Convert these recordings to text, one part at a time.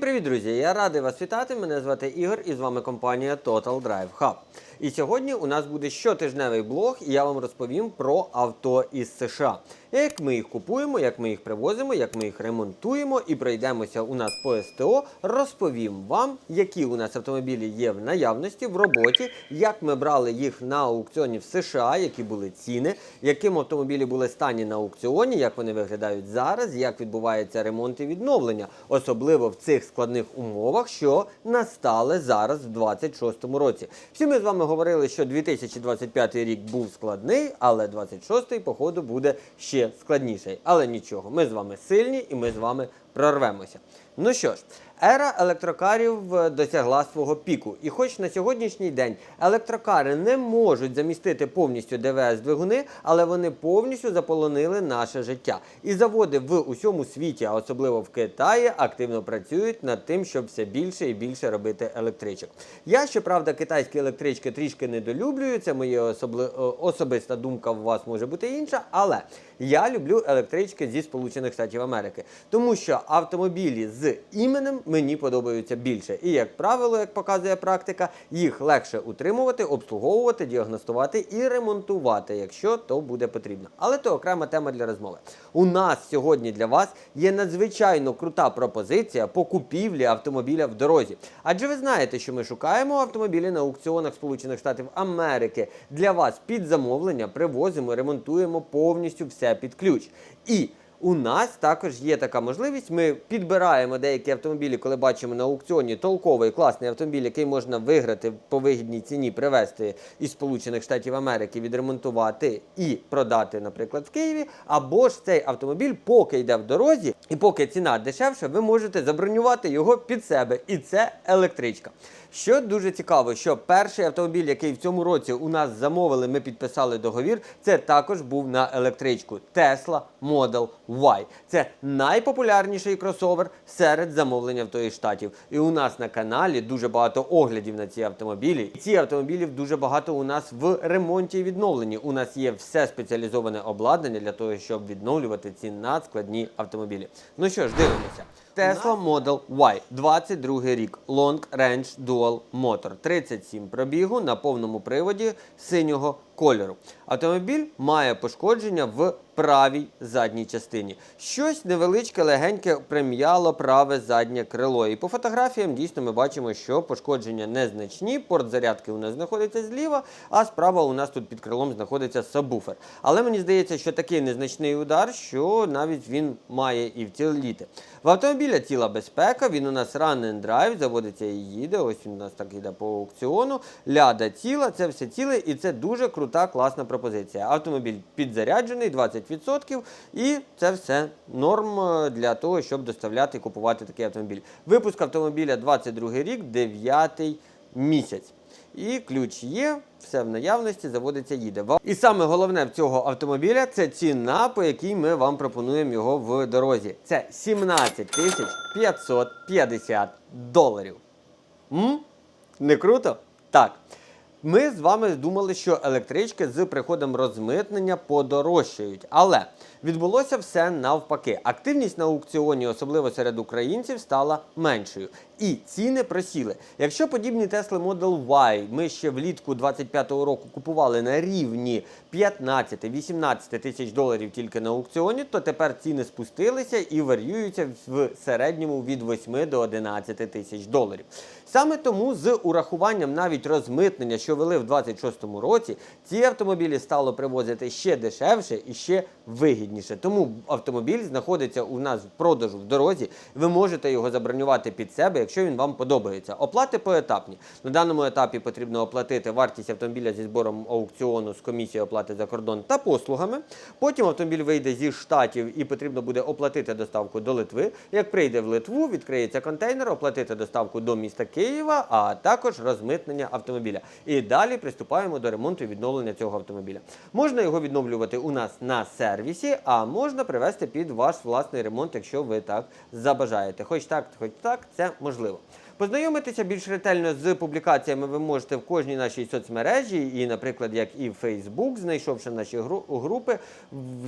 Привіт, друзі! Я радий вас вітати. Мене звати Ігор і з вами компанія Total Drive Hub. І сьогодні у нас буде щотижневий блог, і я вам розповім про авто із США. Як ми їх купуємо, як ми їх привозимо, як ми їх ремонтуємо і пройдемося у нас по СТО. Розповім вам, які у нас автомобілі є в наявності в роботі, як ми брали їх на аукціоні в США, які були ціни, яким автомобілі були стані на аукціоні, як вони виглядають зараз, як відбувається ремонт і відновлення, особливо в цих складних умовах, що настали зараз в 26-му році. Всі ми з вами говорили, що 2025 рік був складний, але 26-й, походу, буде ще складніший. Але нічого, ми з вами сильні і ми з вами прорвемося. Ну що ж, ера електрокарів е, досягла свого піку. І хоч на сьогоднішній день електрокари не можуть замістити повністю ДВС-двигуни, але вони повністю заполонили наше життя. І заводи в усьому світі, а особливо в Китаї, активно працюють над тим, щоб все більше і більше робити електричок. Я, щоправда, китайські електрички трішки недолюблюю, це моя особли... особиста думка, у вас може бути інша, але я люблю електрички зі Сполучених Штатів Америки, тому що автомобілі з іменем мені подобаються більше. І як правило, як показує практика, їх легше утримувати, обслуговувати, діагностувати і ремонтувати, якщо то буде потрібно. Але то окрема тема для розмови. У нас сьогодні для вас є надзвичайно крута пропозиція по купівлі автомобіля в дорозі. Адже ви знаєте, що ми шукаємо автомобілі на аукціонах Сполучених Штатів Америки. Для вас під замовлення привозимо, ремонтуємо повністю все під ключ. І у нас також є така можливість. Ми підбираємо деякі автомобілі, коли бачимо на аукціоні толковий класний автомобіль, який можна виграти по вигідній ціні, привезти із Сполучених Штатів Америки, відремонтувати і продати, наприклад, в Києві. Або ж цей автомобіль, поки йде в дорозі, і поки ціна дешевша, ви можете забронювати його під себе. І це електричка. Що дуже цікаво, що перший автомобіль, який в цьому році у нас замовили, ми підписали договір, це також був на електричку Tesla Model Y. Це найпопулярніший кросовер серед замовлень авто із штатів. І у нас на каналі дуже багато оглядів на ці автомобілі. І ці автомобілів дуже багато у нас в ремонті і відновленні. У нас є все спеціалізоване обладнання для того, щоб відновлювати ці надскладні автомобілі. Ну що ж, дивимося. Tesla Model Y, 22 рік, Long Range Dual Motor, 37 пробігу на повному приводі синього кольору. Автомобіль має пошкодження в правій задній частині. Щось невеличке, легеньке прим'яло праве заднє крило. І по фотографіям дійсно ми бачимо, що пошкодження незначні. Порт зарядки у нас знаходиться зліва, а справа у нас тут під крилом знаходиться сабвуфер. Але мені здається, що такий незначний удар, що навіть він має і вціліти. В автомобіля ціла безпека, він у нас run and drive, заводиться і їде. Ось він у нас так йде по аукціону. Ляда ціла, це все ціле, і це дуже крута, класна пропозиція. Автомобіль підзаряджений, 20%, і це все норм е, для того, щоб доставляти і купувати такий автомобіль. Випуск автомобіля 22 рік, 9 місяць. І ключ є, все в наявності, заводиться, їде. І саме головне в цього автомобіля це ціна, по якій ми вам пропонуємо його в дорозі. Це 17 тисяч 550 доларів. М? Не круто? Так. Ми з вами думали, що електрички з приходом розмитнення подорожчають. Але відбулося все навпаки. Активність на аукціоні, особливо серед українців, стала меншою. І ціни просіли. Якщо подібні Tesla Model Y ми ще влітку 25-го року купували на рівні 15-18 тисяч доларів тільки на аукціоні, то тепер ціни спустилися і варіюються в середньому від 8 до 11 тисяч доларів. Саме тому з урахуванням навіть розмитнення, що вели в 26-му році, ці автомобілі стало привозити ще дешевше і ще вигідніше. Тому автомобіль знаходиться у нас в продажу в дорозі. Ви можете його забронювати під себе, якщо він вам подобається. Оплати поетапні. На даному етапі потрібно оплатити вартість автомобіля зі збором аукціону з комісією оплати за кордон та послугами. Потім автомобіль вийде зі штатів і потрібно буде оплатити доставку до Литви. Як прийде в Литву, відкриється контейнер, оплатити доставку до міста Києва, а також розмитнення автомобіля. І далі приступаємо до ремонту і відновлення цього автомобіля. Можна його відновлювати у нас на сервісі, а можна привести під ваш власний ремонт, якщо ви так забажаєте. Хоч так, хоч так, це можливо. Познайомитися більш ретельно з публікаціями ви можете в кожній нашій соцмережі, і, наприклад, як і в Facebook, знайшовши наші групи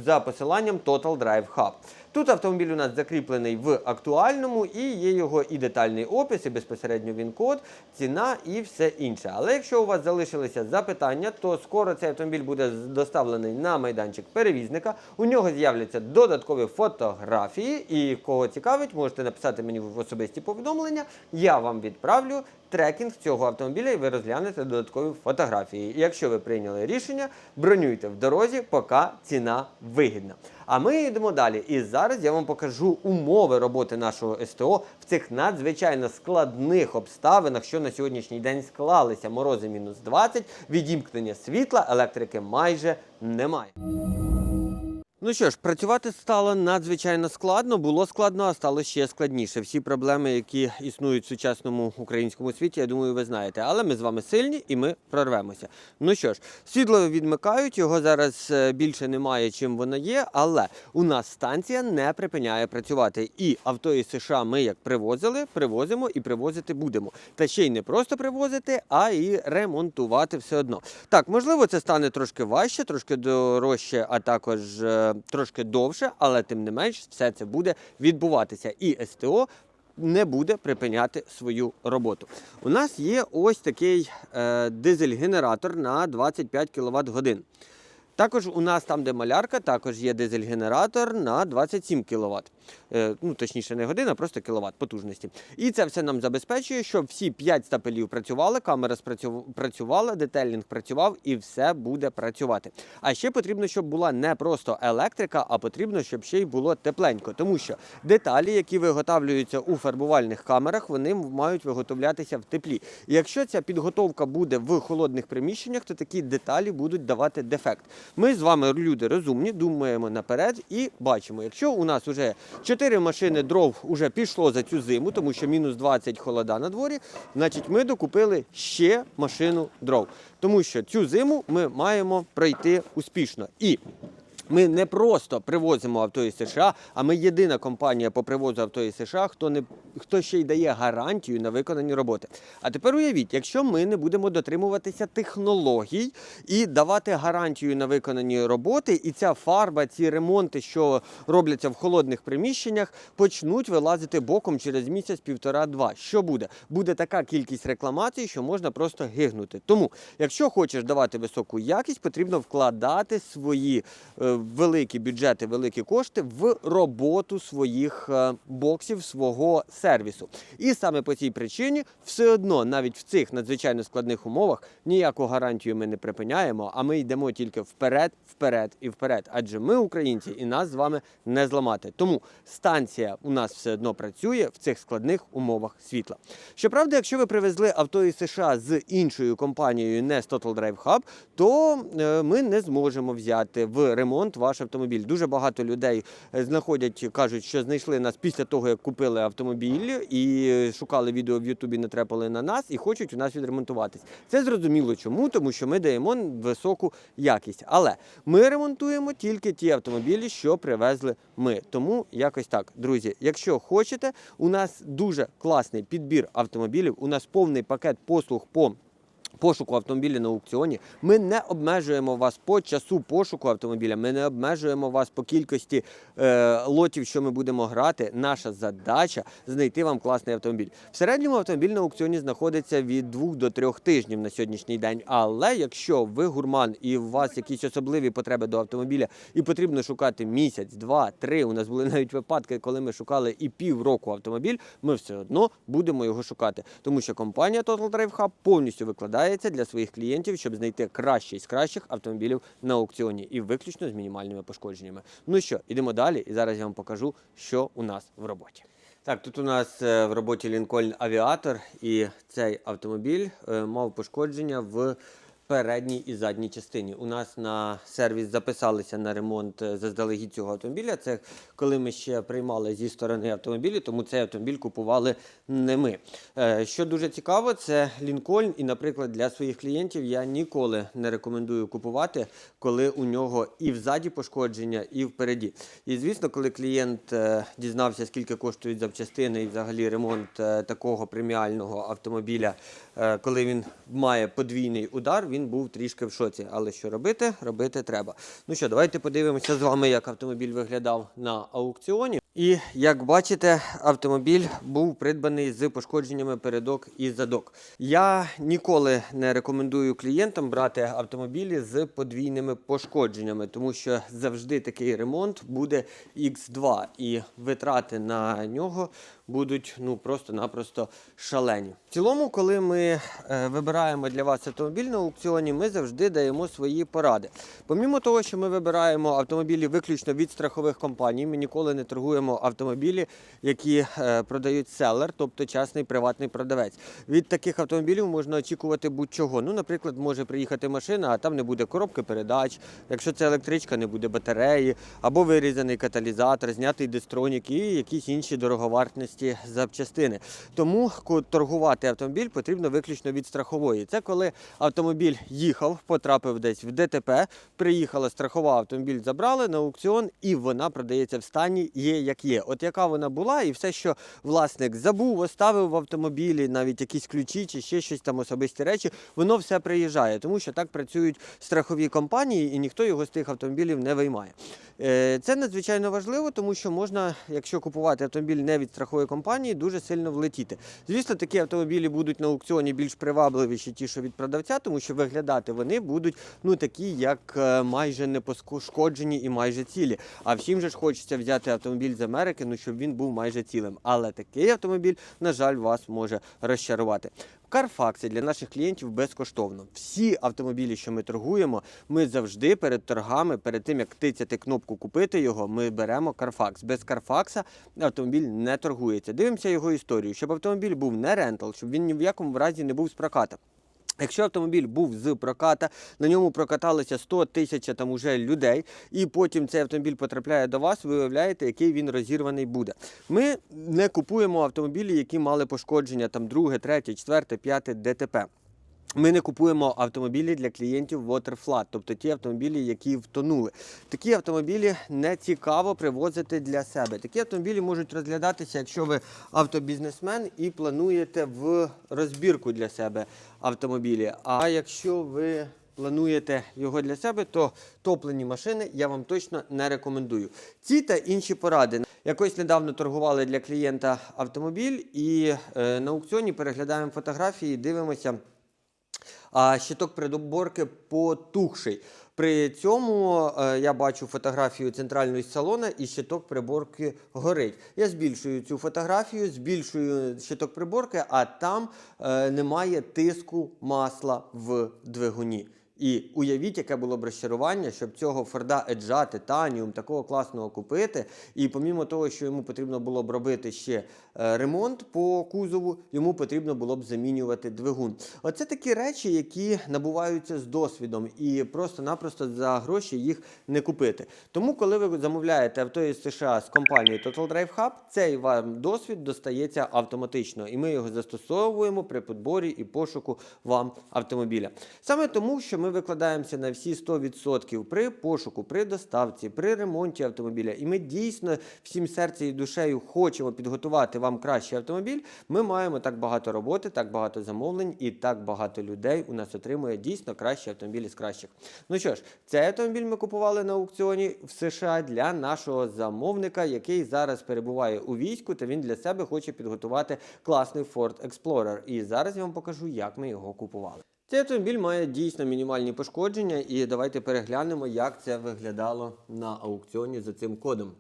за посиланням Total Drive Hub. Тут автомобіль у нас закріплений в актуальному і є його і детальний опис, і безпосередньо він код, ціна і все інше. Але якщо у вас залишилися запитання, то скоро цей автомобіль буде доставлений на майданчик перевізника. У нього з'являться додаткові фотографії. І кого цікавить, можете написати мені в особисті повідомлення. Я вам відправлю трекінг цього автомобіля, і ви розглянете додаткові фотографії. І якщо ви прийняли рішення, бронюйте в дорозі, поки ціна вигідна. А ми йдемо далі. І зараз я вам покажу умови роботи нашого СТО в цих надзвичайно складних обставинах, що на сьогоднішній день склалися. Морози мінус 20, відімкнення світла, електрики майже немає. Ну що ж, працювати стало надзвичайно складно, було складно, а стало ще складніше. Всі проблеми, які існують в сучасному українському світі, я думаю, ви знаєте. Але ми з вами сильні і ми прорвемося. Ну що ж, світло відмикають, його зараз е, більше немає, чим воно є. Але у нас станція не припиняє працювати. І авто із США ми як привозили, привозимо і привозити будемо. Та ще й не просто привозити, а і ремонтувати все одно. Так, можливо, це стане трошки важче, трошки дорожче, а також е, трошки довше, але тим не менш все це буде відбуватися. І СТО не буде припиняти свою роботу. У нас є ось такий е, дизель-генератор на 25 кВт годин. Також у нас там, де малярка, також є дизель-генератор на 27 кВт. Е, ну, точніше, не година, просто кіловат потужності. І це все нам забезпечує, щоб всі 5 стапелів працювали, камера працювала, детелінг працював і все буде працювати. А ще потрібно, щоб була не просто електрика, а потрібно, щоб ще й було тепленько. Тому що деталі, які виготовлюються у фарбувальних камерах, вони мають виготовлятися в теплі. І якщо ця підготовка буде в холодних приміщеннях, то такі деталі будуть давати дефект. Ми з вами люди розумні, думаємо наперед і бачимо, якщо у нас вже 4 машини дров уже пішло за цю зиму, тому що мінус 20 холода на дворі, значить ми докупили ще машину дров. Тому що цю зиму ми маємо пройти успішно. І ми не просто привозимо авто із США, а ми єдина компанія по привозу авто із США, хто не хто ще й дає гарантію на виконані роботи. А тепер уявіть, якщо ми не будемо дотримуватися технологій і давати гарантію на виконані роботи, і ця фарба, ці ремонти, що робляться в холодних приміщеннях, почнуть вилазити боком через місяць, півтора-два. Що буде? Буде така кількість рекламацій, що можна просто гигнути. Тому, якщо хочеш давати високу якість, потрібно вкладати свої е, великі бюджети, великі кошти в роботу своїх е, боксів, свого сервісу. І саме по цій причині все одно, навіть в цих надзвичайно складних умовах, ніяку гарантію ми не припиняємо, а ми йдемо тільки вперед, вперед і вперед. Адже ми українці, і нас з вами не зламати. Тому станція у нас все одно працює в цих складних умовах світла. Щоправда, якщо ви привезли авто із США з іншою компанією, не з Total Drive Hub, то е, ми не зможемо взяти в ремонт ваш автомобіль. Дуже багато людей е, знаходять, кажуть, що знайшли нас після того, як купили автомобіль і е, шукали відео в Ютубі, натрапили на нас і хочуть у нас відремонтуватись. Це зрозуміло чому, тому що ми даємо високу якість. Але ми ремонтуємо тільки ті автомобілі, що привезли ми. Тому якось так, друзі. Якщо хочете, у нас дуже класний підбір автомобілів. У нас повний пакет послуг по. Пошуку автомобіля на аукціоні. Ми не обмежуємо вас по часу пошуку автомобіля. Ми не обмежуємо вас по кількості е, лотів, що ми будемо грати. Наша задача знайти вам класний автомобіль. В середньому автомобіль на аукціоні знаходиться від двох до трьох тижнів на сьогоднішній день. Але якщо ви гурман і у вас якісь особливі потреби до автомобіля, і потрібно шукати місяць, два, три. У нас були навіть випадки, коли ми шукали і півроку автомобіль. Ми все одно будемо його шукати, тому що компанія Total Drive Hub повністю викладається для своїх клієнтів, щоб знайти кращий з кращих автомобілів на аукціоні і виключно з мінімальними пошкодженнями. Ну що, ідемо далі, і зараз я вам покажу, що у нас в роботі. Так, тут у нас е, в роботі Лінкольн Авіатор, і цей автомобіль е, мав пошкодження в передній і задній частині. У нас на сервіс записалися на ремонт е, заздалегідь цього автомобіля. Це коли ми ще приймали зі сторони автомобілі, тому цей автомобіль купували не ми. Е, Що дуже цікаво, це Lincoln, і, наприклад, для своїх клієнтів я ніколи не рекомендую купувати, коли у нього і взаді пошкодження, і впереді. І звісно, коли клієнт е, дізнався, скільки коштують запчастини і взагалі ремонт такого преміального автомобіля, коли він має подвійний удар, він він був трішки в шоці. Але що робити? Робити треба. Ну що, давайте подивимося з вами, як автомобіль виглядав на аукціоні. І як бачите, автомобіль був придбаний з пошкодженнями передок і задок. Я ніколи не рекомендую клієнтам брати автомобілі з подвійними пошкодженнями, тому що завжди такий ремонт буде X2, і витрати на нього будуть ну просто-напросто шалені. В цілому, коли ми е, вибираємо для вас автомобіль на аукціоні, ми завжди даємо свої поради. Помімо того, що ми вибираємо автомобілі виключно від страхових компаній, ми ніколи не торгуємо автомобілі, які е, продають селер, тобто частний приватний продавець. Від таких автомобілів можна очікувати будь-чого. Ну, наприклад, може приїхати машина, а там не буде коробки передач. Якщо це електричка, не буде батареї, або вирізаний каталізатор, знятий дистронік і якісь інші дороговартісні запчастини. Тому торгувати автомобіль потрібно виключно від страхової. Це коли автомобіль їхав, потрапив десь в ДТП, приїхала страхова автомобіль, забрали на аукціон, і вона продається в стані є як є. От яка вона була, і все, що власник забув, оставив в автомобілі, навіть якісь ключі чи ще щось там особисті речі, воно все приїжджає, тому що так працюють страхові компанії, і ніхто його з тих автомобілів не виймає. Е, Це надзвичайно важливо, тому що можна, якщо купувати автомобіль не від страхової компанії, дуже сильно влетіти. Звісно, такі автомобілі будуть на аукціоні більш привабливіші, ті, що від продавця, тому що виглядати вони будуть ну такі, як е, майже не пошкоджені і майже цілі. А всім же ж хочеться взяти автомобіль з Америки, ну щоб він був майже цілим. Але такий автомобіль, на жаль, вас може розчарувати. Carfax для наших клієнтів безкоштовно. Всі автомобілі, що ми торгуємо, ми завжди перед торгами, перед тим як тицяти кнопку купити його, ми беремо Carfax. Без Carfax автомобіль не торгується. Дивимося його історію, щоб автомобіль був не рентал, щоб він ні в якому разі не був з проката. Якщо автомобіль був з проката, на ньому прокаталося 100 тисяч там уже людей, і потім цей автомобіль потрапляє до вас, ви уявляєте, який він розірваний буде. Ми не купуємо автомобілі, які мали пошкодження там друге, третє, четверте, п'яте ДТП. Ми не купуємо автомобілі для клієнтів Waterflat, тобто ті автомобілі, які втонули. Такі автомобілі не цікаво привозити для себе. Такі автомобілі можуть розглядатися, якщо ви автобізнесмен і плануєте в розбірку для себе автомобілі. А якщо ви плануєте його для себе, то топлені машини я вам точно не рекомендую. Ці та інші поради. Якось недавно торгували для клієнта автомобіль, і е, на аукціоні переглядаємо фотографії, дивимося а щиток придоборки потухший. При цьому е, я бачу фотографію центральної салона і щиток приборки горить. Я збільшую цю фотографію, збільшую щиток приборки, а там е, немає тиску масла в двигуні. І уявіть, яке було б розчарування, щоб цього Форда Еджа, Титаніум, такого класного купити. І помімо того, що йому потрібно було б робити ще е, ремонт по кузову, йому потрібно було б замінювати двигун. Оце такі речі, які набуваються з досвідом, і просто-напросто за гроші їх не купити. Тому, коли ви замовляєте авто із США з компанією Total Drive Hub, цей вам досвід достається автоматично, і ми його застосовуємо при підборі і пошуку вам автомобіля. Саме тому, що ми викладаємося на всі 100% при пошуку, при доставці, при ремонті автомобіля, і ми дійсно всім серцем і душею хочемо підготувати вам кращий автомобіль. Ми маємо так багато роботи, так багато замовлень і так багато людей у нас отримує дійсно кращі автомобілі з кращих. Ну що ж, цей автомобіль ми купували на аукціоні в США для нашого замовника, який зараз перебуває у війську, та він для себе хоче підготувати класний Ford Explorer. І зараз я вам покажу, як ми його купували. Цей автомобіль має дійсно мінімальні пошкодження, і давайте переглянемо, як це виглядало на аукціоні за цим кодом.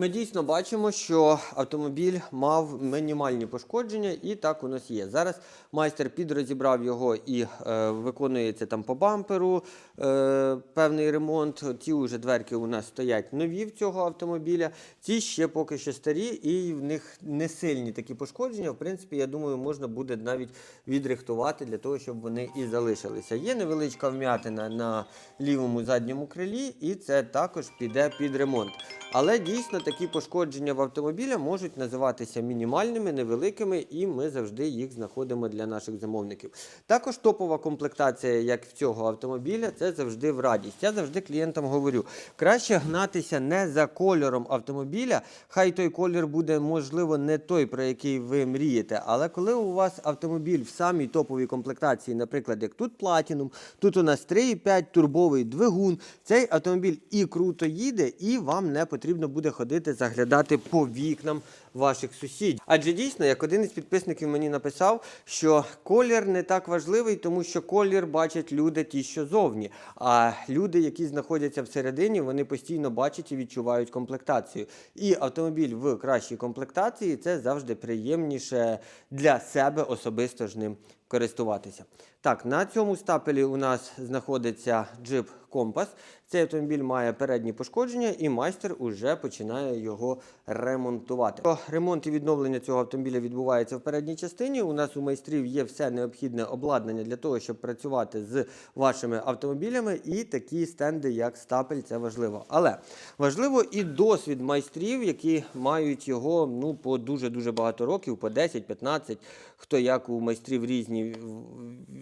Ми дійсно бачимо, що автомобіль мав мінімальні пошкодження, і так у нас є. Зараз майстер підрозібрав його і е, виконується там по бамперу е, певний ремонт. Ці вже дверки у нас стоять нові в цього автомобіля. Ці ще поки що старі, і в них не сильні такі пошкодження. В принципі, я думаю, можна буде навіть відрихтувати для того, щоб вони і залишилися. Є невеличка вм'ятина на лівому задньому крилі, і це також піде під ремонт. Але дійсно такі пошкодження в автомобіля можуть називатися мінімальними, невеликими, і ми завжди їх знаходимо для наших замовників. Також топова комплектація, як в цього автомобіля, це завжди в радість. Я завжди клієнтам говорю: краще гнатися не за кольором автомобіля, хай той колір буде, можливо, не той, про який ви мрієте. Але коли у вас автомобіль в самій топовій комплектації, наприклад, як тут Platinum, тут у нас 3,5 турбовий двигун, цей автомобіль і круто їде, і вам не потрібно буде ходити заглядати по вікнам ваших сусідів. Адже дійсно, як один із підписників мені написав, що колір не так важливий, тому що колір бачать люди ті, що зовні. А люди, які знаходяться всередині, вони постійно бачать і відчувають комплектацію. І автомобіль в кращій комплектації це завжди приємніше для себе особисто ж ним користуватися. Так, на цьому стапелі у нас знаходиться джип Компас. Цей автомобіль має передні пошкодження, і майстер уже починає його ремонтувати. Ремонт і відновлення цього автомобіля відбувається в передній частині. У нас у майстрів є все необхідне обладнання для того, щоб працювати з вашими автомобілями, і такі стенди, як стапель, це важливо. Але важливо і досвід майстрів, які мають його ну по дуже дуже багато років, по 10-15, хто як у майстрів різні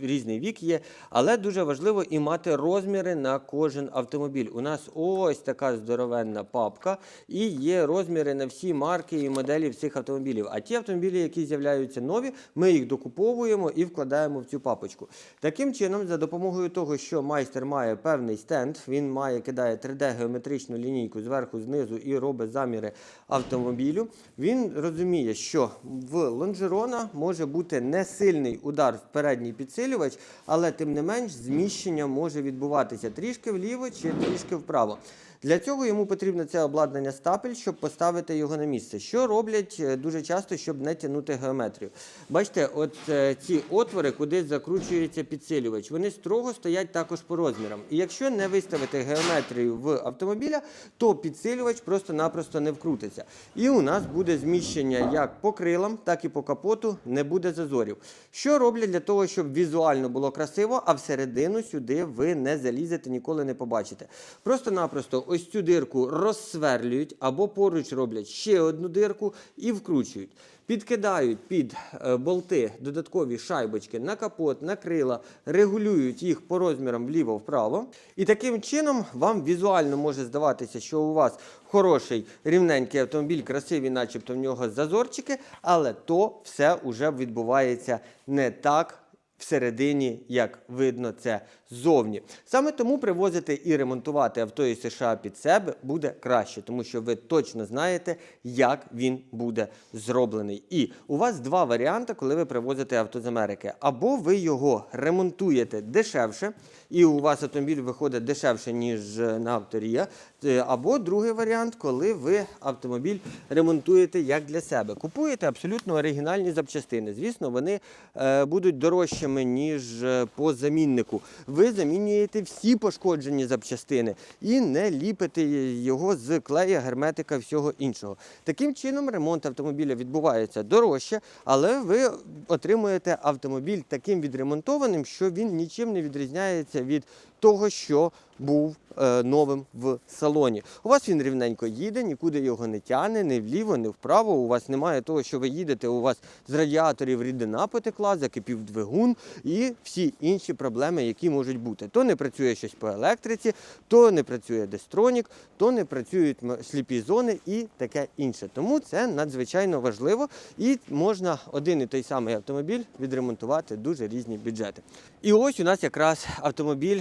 різний вік є. Але дуже важливо і мати розміри на кожен автомобіль. У нас ось така здоровенна папка, і є розміри на всі марки і моделі всіх автомобілів. А ті автомобілі, які з'являються нові, ми їх докуповуємо і вкладаємо в цю папочку. Таким чином, за допомогою того, що майстер має певний стенд, він має кидає 3D-геометричну лінійку зверху, знизу і робить заміри автомобілю. Він розуміє, що в лонжерона може бути не сильний удар в передній підсилювач, але тим не менш зміщення може відбуватися трішки вліво чи трішки вправо. Для цього йому потрібно це обладнання стапель, щоб поставити його на місце. Що роблять е, дуже часто, щоб не тягнути геометрію? Бачите, от е, ці отвори, куди закручується підсилювач, вони строго стоять також по розмірам. І якщо не виставити геометрію в автомобіля, то підсилювач просто-напросто не вкрутиться. І у нас буде зміщення як по крилам, так і по капоту, не буде зазорів. Що роблять для того, щоб візуально було красиво, а всередину сюди ви не залізете, ніколи не побачите. Просто-напросто ось цю дирку розсверлюють або поруч роблять ще одну дирку і вкручують. Підкидають під е, болти додаткові шайбочки на капот, на крила, регулюють їх по розмірам вліво-вправо. І таким чином вам візуально може здаватися, що у вас хороший рівненький автомобіль, красивий, начебто в нього зазорчики, але то все вже відбувається не так всередині, як видно це ззовні. Саме тому привозити і ремонтувати авто із США під себе буде краще, тому що ви точно знаєте, як він буде зроблений. І у вас два варіанти, коли ви привозите авто з Америки. Або ви його ремонтуєте дешевше, і у вас автомобіль виходить дешевше, ніж на авторія. Е, Або другий варіант, коли ви автомобіль ремонтуєте як для себе. Купуєте абсолютно оригінальні запчастини. Звісно, вони е, будуть дорожчими, ніж е, по заміннику. Ви замінюєте всі пошкоджені запчастини і не ліпите його з клея, герметика, всього іншого. Таким чином, ремонт автомобіля відбувається дорожче, але ви отримуєте автомобіль таким відремонтованим, що він нічим не відрізняється від того, що був е, новим в салоні. У вас він рівненько їде, нікуди його не тягне, не вліво, не вправо. У вас немає того, що ви їдете, у вас з радіаторів рідина потекла, закипів двигун і всі інші проблеми, які можуть бути. То не працює щось по електриці, то не працює дестронік, то не працюють сліпі зони і таке інше. Тому це надзвичайно важливо і можна один і той самий автомобіль відремонтувати дуже різні бюджети. І ось у нас якраз автомобіль,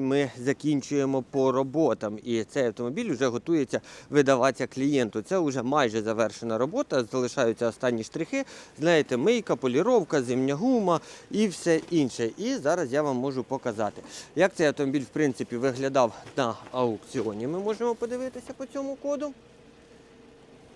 ми закінчуємо по роботам. І цей автомобіль вже готується видаватися клієнту. Це вже майже завершена робота, залишаються останні штрихи. Знаєте, мийка, поліровка, зимня гума і все інше. І зараз я вам можу показати, як цей автомобіль в принципі виглядав на аукціоні. Ми можемо подивитися по цьому коду.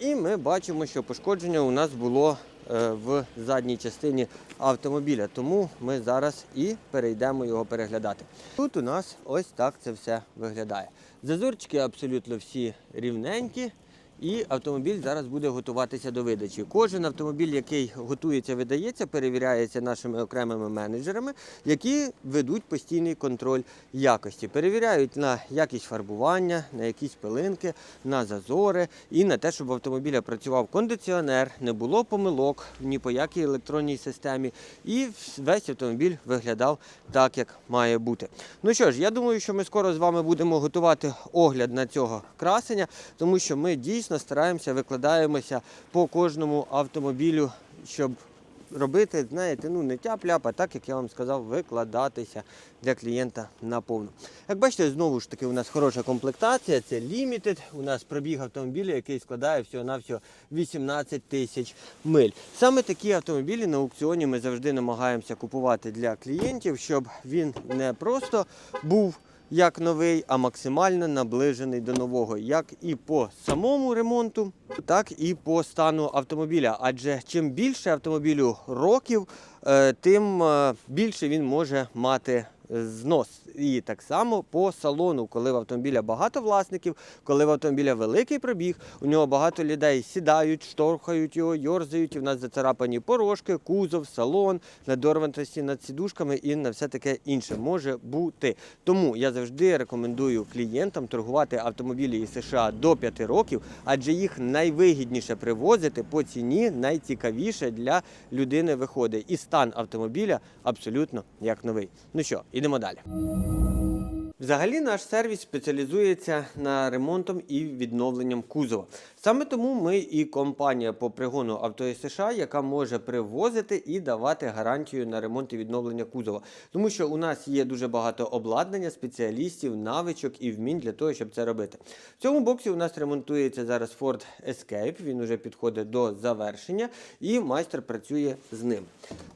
І ми бачимо, що пошкодження у нас було е, в задній частині автомобіля. Тому ми зараз і перейдемо його переглядати. Тут у нас ось так це все виглядає. Зазорчики абсолютно всі рівненькі. І автомобіль зараз буде готуватися до видачі. Кожен автомобіль, який готується, видається, перевіряється нашими окремими менеджерами, які ведуть постійний контроль якості. Перевіряють на якість фарбування, на якісь пилинки, на зазори і на те, щоб в автомобіля працював кондиціонер, не було помилок ні по якій електронній системі, і весь автомобіль виглядав так, як має бути. Ну що ж, я думаю, що ми скоро з вами будемо готувати огляд на цього красення, тому що ми дійсно стараємося, викладаємося по кожному автомобілю, щоб робити, знаєте, ну не тяп-ляп, так, як я вам сказав, викладатися для клієнта наповну. Як бачите, знову ж таки, у нас хороша комплектація, це Limited. У нас пробіг автомобіля, який складає всього-навсього 18 тисяч миль. Саме такі автомобілі на аукціоні ми завжди намагаємося купувати для клієнтів, щоб він не просто був як новий, а максимально наближений до нового, як і по самому ремонту, так і по стану автомобіля. Адже чим більше автомобілю років, е, тим е, більше він може мати знос. І так само по салону, коли в автомобіля багато власників, коли в автомобіля великий пробіг, у нього багато людей сідають, шторхають його, йорзають, і в нас зацарапані порожки, кузов, салон, надорваності над сідушками і на все таке інше може бути. Тому я завжди рекомендую клієнтам торгувати автомобілі із США до 5 років, адже їх найвигідніше привозити по ціні, найцікавіше для людини виходить. І стан автомобіля абсолютно як новий. Ну що, ідемо далі. Взагалі наш сервіс спеціалізується на ремонтом і відновленням кузова. Саме тому ми і компанія по пригону авто із США, яка може привозити і давати гарантію на ремонт і відновлення кузова. Тому що у нас є дуже багато обладнання, спеціалістів, навичок і вмінь для того, щоб це робити. В цьому боксі у нас ремонтується зараз Ford Escape. Він вже підходить до завершення, і майстер працює з ним.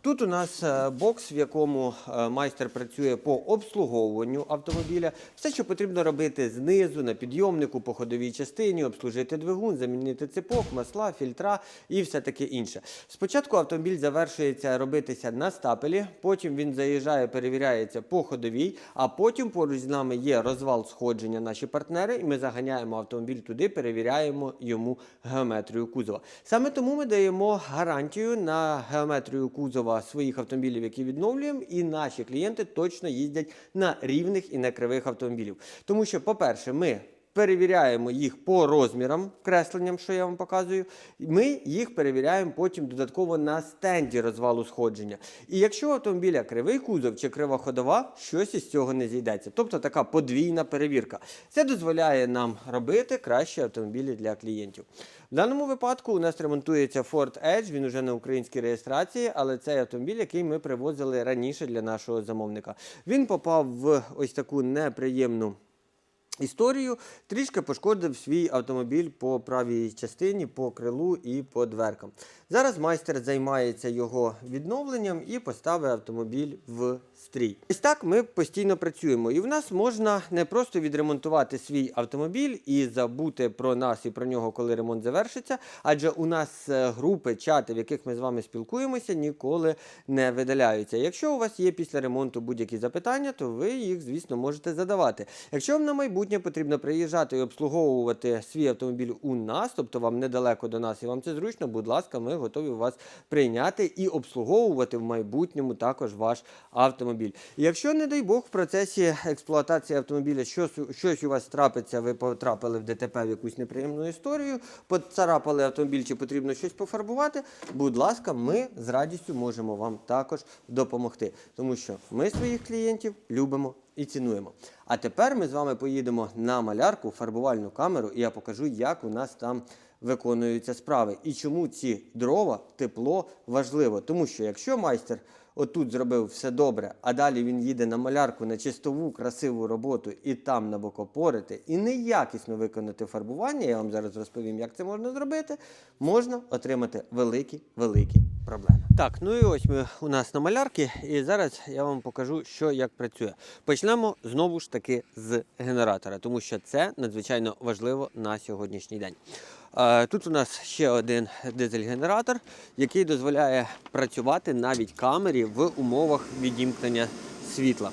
Тут у нас е, бокс, в якому е, майстер працює по обслуговуванню автомобіля. Все, що потрібно робити знизу, на підйомнику, по ходовій частині, обслужити двигун, замінити цепок, масла, фільтра і все таке інше. Спочатку автомобіль завершується робитися на стапелі, потім він заїжджає, перевіряється по ходовій, а потім поруч з нами є розвал сходження наші партнери, і ми заганяємо автомобіль туди, перевіряємо йому геометрію кузова. Саме тому ми даємо гарантію на геометрію кузова своїх автомобілів, які відновлюємо, і наші клієнти точно їздять на рівних і на кривих автомобілів. Тому що, по-перше, ми перевіряємо їх по розмірам, кресленням, що я вам показую. Ми їх перевіряємо потім додатково на стенді розвалу сходження. І якщо автомобіля кривий кузов чи крива ходова, щось із цього не зійдеться. Тобто така подвійна перевірка. Це дозволяє нам робити кращі автомобілі для клієнтів. В даному випадку у нас ремонтується Ford Edge, він уже на українській реєстрації, але це автомобіль, який ми привозили раніше для нашого замовника. Він попав в ось таку неприємну історію, трішки пошкодив свій автомобіль по правій частині, по крилу і по дверкам. Зараз майстер займається його відновленням і поставить автомобіль в стрій. Ось так ми постійно працюємо. І в нас можна не просто відремонтувати свій автомобіль і забути про нас і про нього, коли ремонт завершиться. Адже у нас е, групи, чати, в яких ми з вами спілкуємося, ніколи не видаляються. Якщо у вас є після ремонту будь-які запитання, то ви їх, звісно, можете задавати. Якщо вам на майбутнє потрібно приїжджати і обслуговувати свій автомобіль у нас, тобто вам недалеко до нас і вам це зручно, будь ласка, ми готові вас прийняти і обслуговувати в майбутньому також ваш автомобіль. І Якщо, не дай Бог, в процесі експлуатації автомобіля щось, щось у вас трапиться, ви потрапили в ДТП в якусь неприємну історію, поцарапали автомобіль, чи потрібно щось пофарбувати, будь ласка, ми з радістю можемо вам також допомогти, тому що ми своїх клієнтів любимо і цінуємо. А тепер ми з вами поїдемо на малярку, фарбувальну камеру, і я покажу, як у нас там виконуються справи. І чому ці дрова, тепло важливо. Тому що якщо майстер отут зробив все добре, а далі він їде на малярку на чистову, красиву роботу і там набокопорити, і неякісно виконати фарбування, я вам зараз розповім, як це можна зробити, можна отримати великі-великі проблеми. Так, ну і ось ми у нас на малярці, і зараз я вам покажу, що як працює. Почнемо знову ж таки з генератора, тому що це надзвичайно важливо на сьогоднішній день. Тут у нас ще один дизель-генератор, який дозволяє працювати навіть камері в умовах відімкнення світла.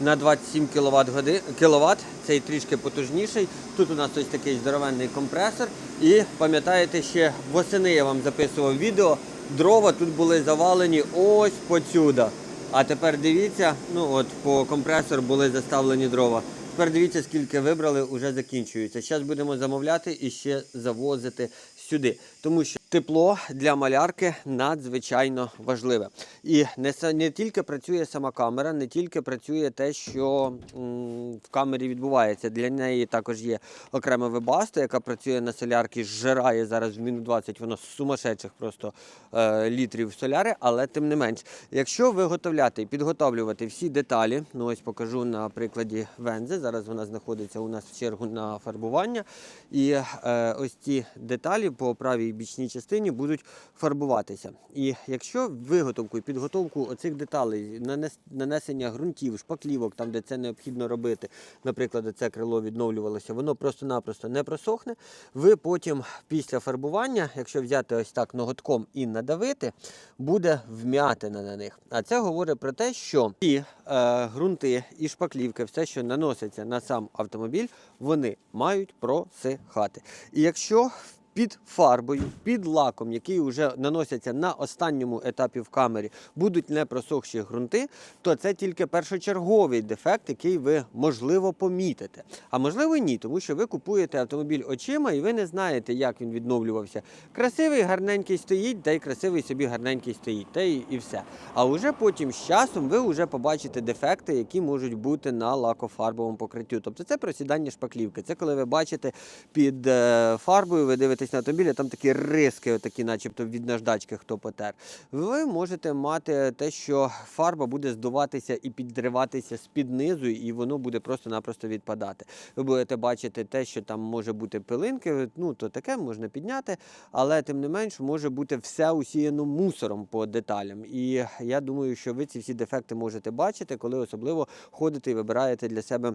на 27 кВт, кіловат, цей трішки потужніший. Тут у нас ось такий здоровенний компресор. І пам'ятаєте, ще восени я вам записував відео, дрова тут були завалені ось посюди. А тепер дивіться, ну от по компресору були заставлені дрова. Тепер дивіться, скільки вибрали, вже закінчується. Зараз будемо замовляти і ще завозити сюди. Тому що тепло для малярки надзвичайно важливе. І не, не тільки працює сама камера, не тільки працює те, що м, в камері відбувається. Для неї також є окрема вебаста, яка працює на солярці, зжирає зараз в мінус 20, воно сумасшедших просто е, літрів соляри, але тим не менш, якщо виготовляти і підготовлювати всі деталі, ну ось покажу на прикладі вензи. Зараз вона знаходиться у нас в чергу на фарбування. І е, ось ці деталі по правій бічній частині будуть фарбуватися. І якщо виготовку і підготовку оцих деталей, нанесення ґрунтів, шпаклівок, там де це необхідно робити, наприклад, це крило відновлювалося, воно просто-напросто не просохне. Ви потім після фарбування, якщо взяти ось так ноготком і надавити, буде вмятина на них. А це говорить про те, що ці е, ґрунти і шпаклівки, все, що наноситься на сам автомобіль, вони мають просихати. І якщо під фарбою, під лаком, який вже наносяться на останньому етапі в камері, будуть не просохші ґрунти, то це тільки першочерговий дефект, який ви можливо помітите. А можливо ні, тому що ви купуєте автомобіль очима і ви не знаєте, як він відновлювався. Красивий, гарненький стоїть, та й красивий собі гарненький стоїть, та й, і все. А вже потім з часом ви вже побачите дефекти, які можуть бути на лакофарбовому покриттю. Тобто це просідання шпаклівки. Це коли ви бачите під е, фарбою, ви дивитесь на автомобіль, а там такі риски, отакі, начебто від наждачки, хто потер. Ви можете мати те, що фарба буде здуватися і підриватися з-під низу, і воно буде просто-напросто відпадати. Ви будете бачити те, що там може бути пилинки, ну то таке можна підняти, але тим не менш може бути все усіяно мусором по деталям. І я думаю, що ви ці всі дефекти можете бачити, коли особливо ходите і вибираєте для себе.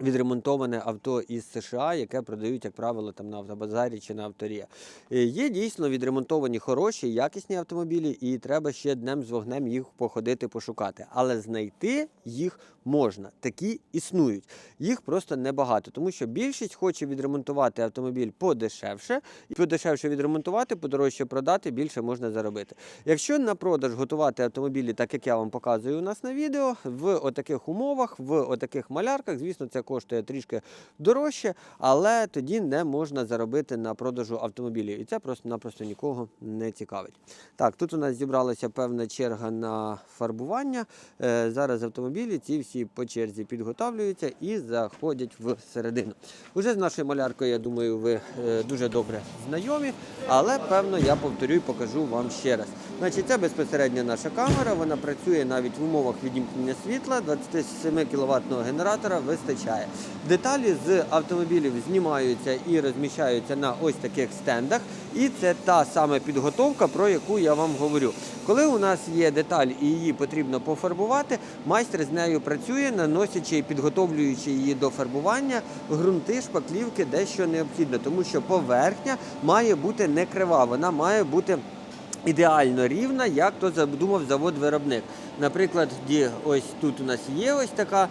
Відремонтоване авто із США, яке продають, як правило, там на автобазарі чи на авторі. Е, Є дійсно відремонтовані хороші, якісні автомобілі, і треба ще днем з вогнем їх походити, пошукати. Але знайти їх можна. Такі існують. Їх просто небагато, тому що більшість хоче відремонтувати автомобіль подешевше, і подешевше відремонтувати, подорожче продати, більше можна заробити. Якщо на продаж готувати автомобілі, так як я вам показую у нас на відео, в отаких умовах, в отаких малярках, звісно, це коштує трішки дорожче, але тоді не можна заробити на продажу автомобілів. І це просто-напросто нікого не цікавить. Так, тут у нас зібралася певна черга на фарбування. Е, зараз автомобілі ці всі по черзі підготовлюються і заходять всередину. Уже з нашою маляркою, я думаю, ви е, дуже добре знайомі, але певно я повторю і покажу вам ще раз. Значить, це безпосередньо наша камера, вона працює навіть в умовах відімкнення світла, 27 кВт генератора вистачає. Деталі з автомобілів знімаються і розміщаються на ось таких стендах. І це та саме підготовка, про яку я вам говорю. Коли у нас є деталь і її потрібно пофарбувати, майстер з нею працює, наносячи і підготовлюючи її до фарбування, ґрунти, шпаклівки, дещо необхідно, тому що поверхня має бути не крива, вона має бути ідеально рівна, як то задумав завод-виробник. Наприклад, ось тут у нас є ось така е,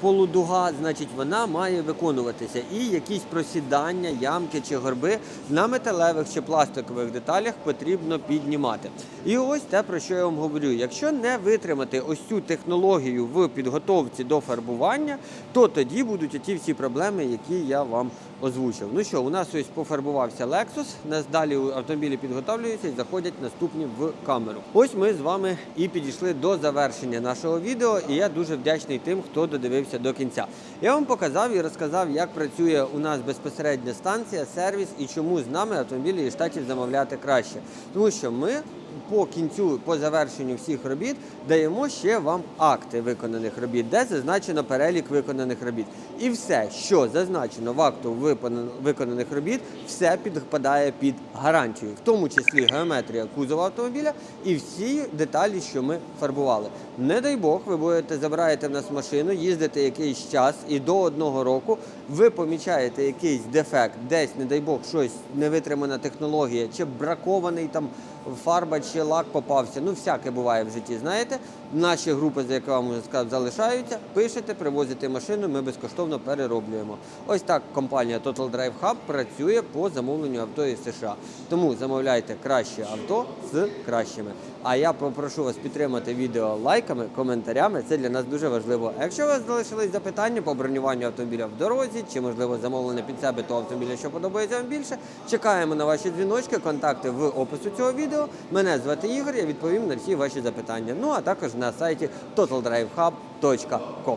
полудуга, значить вона має виконуватися. І якісь просідання, ямки чи горби на металевих чи пластикових деталях потрібно піднімати. І ось те, про що я вам говорю. Якщо не витримати ось цю технологію в підготовці до фарбування, то тоді будуть ті всі проблеми, які я вам озвучив. Ну що, у нас ось пофарбувався Lexus, нас далі автомобілі підготовлюються і заходять наступні в камеру. Ось ми з вами і підійшли до завершення нашого відео, і я дуже вдячний тим, хто додивився до кінця. Я вам показав і розказав, як працює у нас безпосередня станція, сервіс і чому з нами автомобілі із штатів замовляти краще. Тому що ми по кінцю, по завершенню всіх робіт даємо ще вам акти виконаних робіт, де зазначено перелік виконаних робіт. І все, що зазначено в акту виконаних робіт, все підпадає під гарантію, в тому числі геометрія кузова автомобіля і всі деталі, що ми фарбували. Не дай Бог, ви будете забираєте в нас машину, їздите якийсь час, і до одного року ви помічаєте якийсь дефект, десь, не дай Бог, щось невитримана технологія чи бракований там фарба чи лак попався. Ну, всяке буває в житті, знаєте. Наші групи, за якими залишаються, пишете, привозите машину, ми безкоштовно перероблюємо. Ось так компанія Total Drive Hub працює по замовленню авто із США. Тому замовляйте краще авто з кращими. А я попрошу вас підтримати відео лайками, коментарями. Це для нас дуже важливо. Якщо у вас залишились запитання по бронюванню автомобіля в дорозі, чи можливо замовлення під себе того автомобіля, що подобається вам більше, чекаємо на ваші дзвіночки, контакти в опису цього відео. Мене звати Ігор, я відповім на всі ваші запитання. Ну а також на сайті totaldrivehub.com.